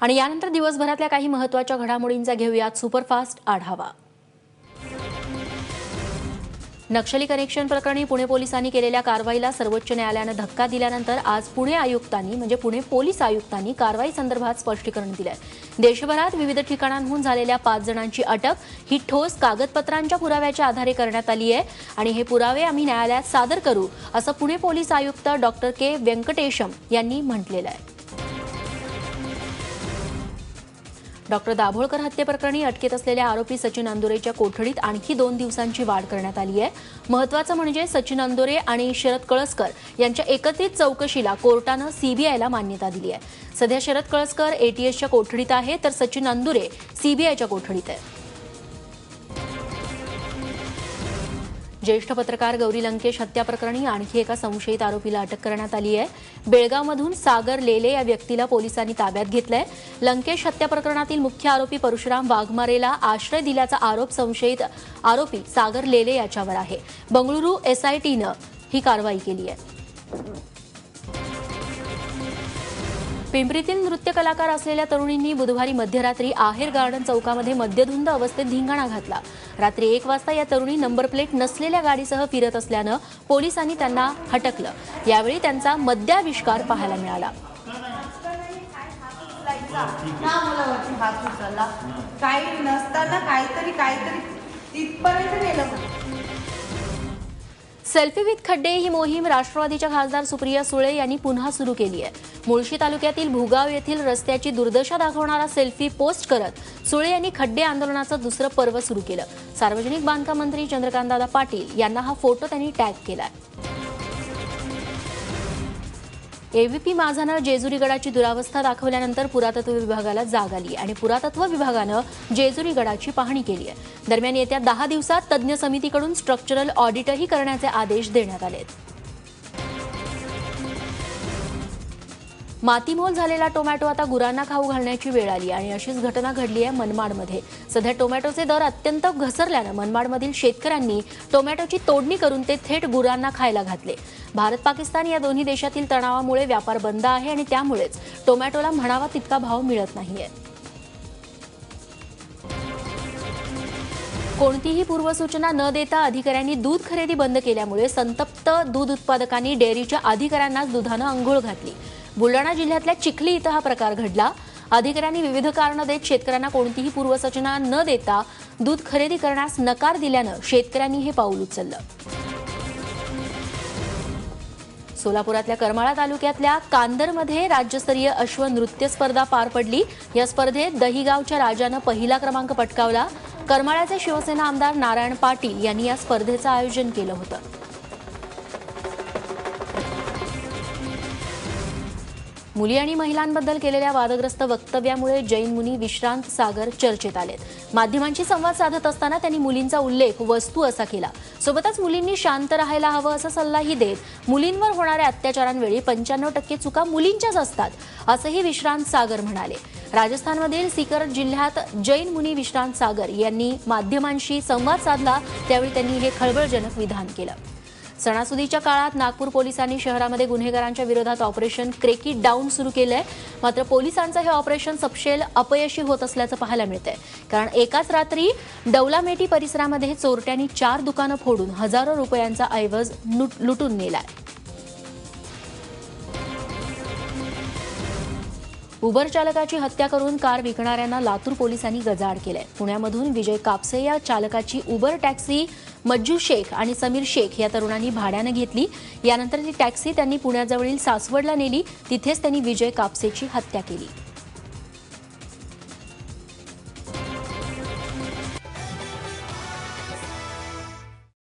आणि यानंतर दिवसभरातल्या काही महत्त्वाच्या घडामोडींचा घेऊयात सुपरफास्ट आढावा. नक्षली कनेक्शन प्रकरणी पुणे पोलिसांनी केलेल्या कारवाईला सर्वोच्च न्यायालयानं धक्का दिल्यानंतर आज पुणे आयुक्तांनी म्हणजे पुणे पोलीस आयुक्तांनी कारवाई संदर्भात स्पष्टीकरण दिलंय. देशभरात विविध ठिकाणांहून झालेल्या पाच जणांची अटक ही ठोस कागदपत्रांच्या पुराव्याच्या आधारे करण्यात आली आहे आणि हे पुरावे आम्ही न्यायालयात सादर करू असं पुणे पोलीस आयुक्त डॉक्टर के व्यंकटेशम यांनी म्हटलेलं आहे. डॉक्टर दाभोळकर हत्येप्रकरणी अटकेत असलेल्या आरोपी सचिन अंदोरेच्या कोठडीत आणखी दोन दिवसांची वाढ करण्यात आली आहे. महत्वाचं म्हणजे सचिन अंदोरे आणि शरद कळसकर यांच्या एकत्रित चौकशीला कोर्टानं सीबीआयला मान्यता दिली आहे. सध्या शरद कळसकर एटीएसच्या कोठडीत आहे तर सचिन अंदुरे सीबीआयच्या कोठडीत आहे. ज्येष्ठ पत्रकार गौरी लंकेश हत्या प्रकरणी आणखी एका संशयित आरोपीला अटक करण्यात आली आहे. बेळगावमधून सागर लेले या व्यक्तीला पोलिसांनी ताब्यात घेतलंय. लंकेश हत्या प्रकरणातील मुख्य आरोपी परशुराम वाघमारेला आश्रय दिल्याचा आरोप संशयित आरोपी सागर लेले याच्यावर आहे. बंगळुरू एसआयटीनं ही कारवाई केली आहे. पिंपरीतील नृत्य कलाकार असलेल्या तरुणींनी बुधवारी मध्यरात्री आहेर गार्डन चौकामध्ये मद्यधुंद अवस्थेत धिंगाणा घातला. रात्री एक वाजता या तरुणी नंबर प्लेट नसलेल्या गाडीसह फिरत असल्यानं पोलिसांनी त्यांना हटकलं. यावेळी त्यांचा मद्याविष्कार पाहायला मिळाला. काही नसताना काहीतरी काहीतरी तिथपर्यंत सेल्फी विथ खड्डे ही मोहीम राष्ट्रवादीच्या खासदार सुप्रिया सुळे यांनी पुन्हा सुरू केली आहे. मुळशी तालुक्यातील भुगाव येथील रस्त्याची दुर्दशा दाखवणारा सेल्फी पोस्ट करत सुळे यांनी खड्डे आंदोलनाचं दुसरं पर्व सुरू केलं. सार्वजनिक बांधकाम मंत्री चंद्रकांतदादा पाटील यांना हा फोटो त्यांनी टॅग केला आहे एव्हीपी माझानं जेजुरी गडाची दुरावस्था दाखवल्यानंतर पुरातत्व विभागाला जाग आली आणि पुरातत्व विभागानं जेजुरी गडाची पाहणी केली आहे. दरम्यान येत्या दहा दिवसात तज्ज्ञ समितीकडून स्ट्रक्चरल ऑडिटही करण्याचे आदेश देण्यात आले आहेत मातीमोल झालेला टोमॅटो आता गुरांना खाऊ घालण्याची वेळ आली आणि अशीच घटना घडली आहे मनमाडमध्ये. सध्या टोमॅटोचे दर अत्यंत घसरल्यानं मनमाडमधील शेतकऱ्यांनी टोमॅटोची तोडणी करून ते थेट गुरांना खायला घातले. भारत पाकिस्तान या दोन्ही देशातील तणावामुळे व्यापार बंद आहे आणि त्यामुळेच टोमॅटोला म्हणावा तितका भाव मिळत नाहीये. कोणतीही पूर्वसूचना न देता अधिकाऱ्यांनी दूध खरेदी बंद केल्यामुळे संतप्त दूध उत्पादकांनी डेअरीच्या अधिकाऱ्यांनाच दुधानं अंघोळ घातली. बुलडाणा जिल्ह्यातल्या चिखली इथं हा प्रकार घडला. अधिकाऱ्यांनी विविध कारणं देत शेतकऱ्यांना कोणतीही पूर्वसूचना न देता दूध खरेदी करण्यास नकार दिल्यानं शेतकऱ्यांनी हे पाऊल उचललं. सोलापुरातल्या करमाळा तालुक्यातल्या कांदरमध्ये राज्यस्तरीय अश्व नृत्य स्पर्धा पार पडली. या स्पर्धेत दहिगावच्या राजानं पहिला क्रमांक पटकावला. करमाळ्याचे शिवसेना आमदार नारायण पाटील यांनी या स्पर्धेचं आयोजन केलं होतं. मुली आणि महिलांबद्दल केलेल्या वादग्रस्त वक्तव्यामुळे जैन मुनी विश्रांत सागर चर्चेत आलेत. माध्यमांशी संवाद साधत असताना त्यांनी मुलींचा उल्लेख वस्तू असा केला. सोबतच मुलींनी शांत राहायला हवं असा सल्लाही देत मुलींवर होणाऱ्या अत्याचारांवेळी पंच्याण्णव टक्के चुका मुलींच्याच असतात असंही विश्रांत सागर म्हणाले. राजस्थानमधील सिकर जिल्ह्यात जैन मुनी विश्रांत सागर यांनी माध्यमांशी संवाद साधला त्यावेळी त्यांनी हे खळबळजनक विधान केलं. सणासुदीच्या काळात नागपूर पोलिसांनी शहरामध्ये गुन्हेगारांच्या विरोधात ऑपरेशन क्रेकी डाऊन सुरू केलंय. मात्र पोलिसांचं हे ऑपरेशन सपशेल अपयशी होत असल्याचं पाहायला मिळतंय. कारण एकाच रात्री डौलामेटी परिसरामध्ये चोरट्यांनी चार दुकानं फोडून हजारो रुपयांचा ऐवज लुट- लुटून नेलाय. उबर चालकाची हत्या करून कार विकणाऱ्यांना लातूर पोलिसांनी गजाआड केलंय. पुण्यामधून विजय कापसे या चालकाची उबर टॅक्सी मज्जू शेख आणि समीर शेख या तरुणांनी भाड्यानं घेतली. यानंतर ती टॅक्सी त्यांनी पुण्याजवळील सासवडला नेली. तिथेच त्यांनी विजय कापसेची हत्या केली.